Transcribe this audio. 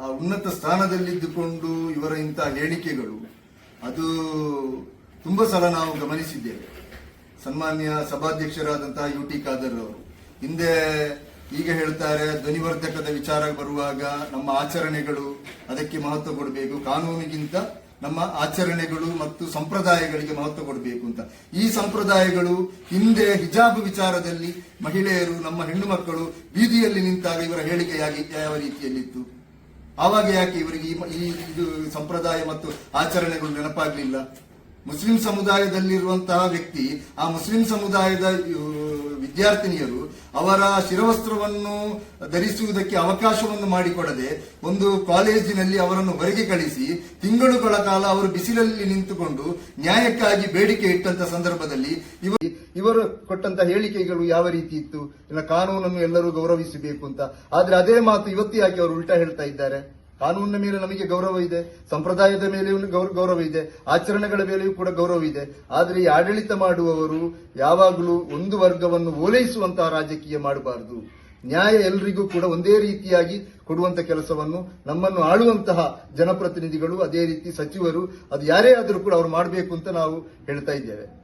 ಆ ಉನ್ನತ ಸ್ಥಾನದಲ್ಲಿದ್ದುಕೊಂಡು ಇವರ ಇಂತಹ ಹೇಳಿಕೆಗಳು, ಅದು ತುಂಬಾ ಸಲ ನಾವು ಗಮನಿಸಿದ್ದೇವೆ. ಸನ್ಮಾನ್ಯ ಸಭಾಧ್ಯಕ್ಷರಾದಂತಹ ಯು ಟಿ ಖಾದರ್ ಅವರು. ಹಿಂದೆ ಈಗ ಹೇಳ್ತಾರೆ, ಧ್ವನಿವರ್ಧಕದ ವಿಚಾರ ಬರುವಾಗ ನಮ್ಮ ಆಚರಣೆಗಳು ಅದಕ್ಕೆ ಮಹತ್ವ ಕೊಡಬೇಕು. ಕಾನೂನಿಗಿಂತ ನಮ್ಮ ಆಚರಣೆಗಳು ಮತ್ತು ಸಂಪ್ರದಾಯಗಳಿಗೆ ಮಹತ್ವ ಕೊಡಬೇಕು ಅಂತ. ಈ ಸಂಪ್ರದಾಯಗಳು ಹಿಂದೆ ಹಿಜಾಬ್ ವಿಚಾರದಲ್ಲಿ ಮಹಿಳೆಯರು, ನಮ್ಮ ಹೆಣ್ಣು ಮಕ್ಕಳು ಬೀದಿಯಲ್ಲಿ ನಿಂತಾಗ ಇವರ ಹೇಳಿಕೆಯಾಗಿ ಯಾವ ರೀತಿಯಲ್ಲಿತ್ತು? ಆವಾಗ ಯಾಕೆ ಇವರಿಗೆ ಈ- ಇದು ಸಂಪ್ರದಾಯ ಮತ್ತು ಆಚರಣೆಗಳು ನೆನಪಾಗ್ಲಿಲ್ಲ? ಮುಸ್ಲಿಂ ಸಮುದಾಯದಲ್ಲಿರುವಂತಹ ವ್ಯಕ್ತಿ, ಆ ಮುಸ್ಲಿಂ ಸಮುದಾಯದ ವಿದ್ಯಾರ್ಥಿನಿಯರು ಅವರ ಶಿರವಸ್ತ್ರವನ್ನು ಧರಿಸುವುದಕ್ಕೆ ಅವಕಾಶವನ್ನು ಮಾಡಿಕೊಡದೆ ಒಂದು ಕಾಲೇಜಿನಲ್ಲಿ ಅವರನ್ನು ಹೊರಗೆ ಕಳಿಸಿ ತಿಂಗಳುಗಳ ಕಾಲ ಅವರು ಬಿಸಿಲಲ್ಲಿ ನಿಂತುಕೊಂಡು ನ್ಯಾಯಕ್ಕಾಗಿ ಬೇಡಿಕೆ ಇಟ್ಟಂತ ಸಂದರ್ಭದಲ್ಲಿ ಇವ ಇವರು ಕೊಟ್ಟಂತ ಹೇಳಿಕೆಗಳು ಯಾವ ರೀತಿ ಇತ್ತು? ಕಾನೂನನ್ನು ಎಲ್ಲರೂ ಗೌರವಿಸಬೇಕು ಅಂತ. ಆದ್ರೆ ಅದೇ ಮಾತು ಇವತ್ತು ಯಾಕೆ ಅವರು ಉಲ್ಟಾ ಹೇಳ್ತಾ ಇದ್ದಾರೆ. ಕಾನೂನಿನ ಮೇಲೆ ನಮಗೆ ಗೌರವ ಇದೆ, ಸಂಪ್ರದಾಯದ ಮೇಲೆಯೂ ಗೌರ- ಗೌರವ ಇದೆ, ಆಚರಣೆಗಳ ಮೇಲೆಯೂ ಕೂಡ ಗೌರವ ಇದೆ. ಆದರೆ ಈ ಆಡಳಿತ ಮಾಡುವವರು ಯಾವಾಗಲೂ ಒಂದು ವರ್ಗವನ್ನು ಓಲೈಸುವಂತಹ ರಾಜಕೀಯ ಮಾಡಬಾರದು. ನ್ಯಾಯ ಎಲ್ರಿಗೂ ಕೂಡ ಒಂದೇ ರೀತಿಯಾಗಿ ಕೊಡುವಂತ ಕೆಲಸವನ್ನು, ನಮ್ಮನ್ನು ಆಳುವಂತಹ ಜನಪ್ರತಿನಿಧಿಗಳು, ಅದೇ ರೀತಿ ಸಚಿವರು, ಅದು ಯಾರೇ ಆದರೂ ಕೂಡ ಅವರು ಮಾಡಬೇಕು ಅಂತ ನಾವು ಹೇಳ್ತಾ ಇದ್ದೇವೆ.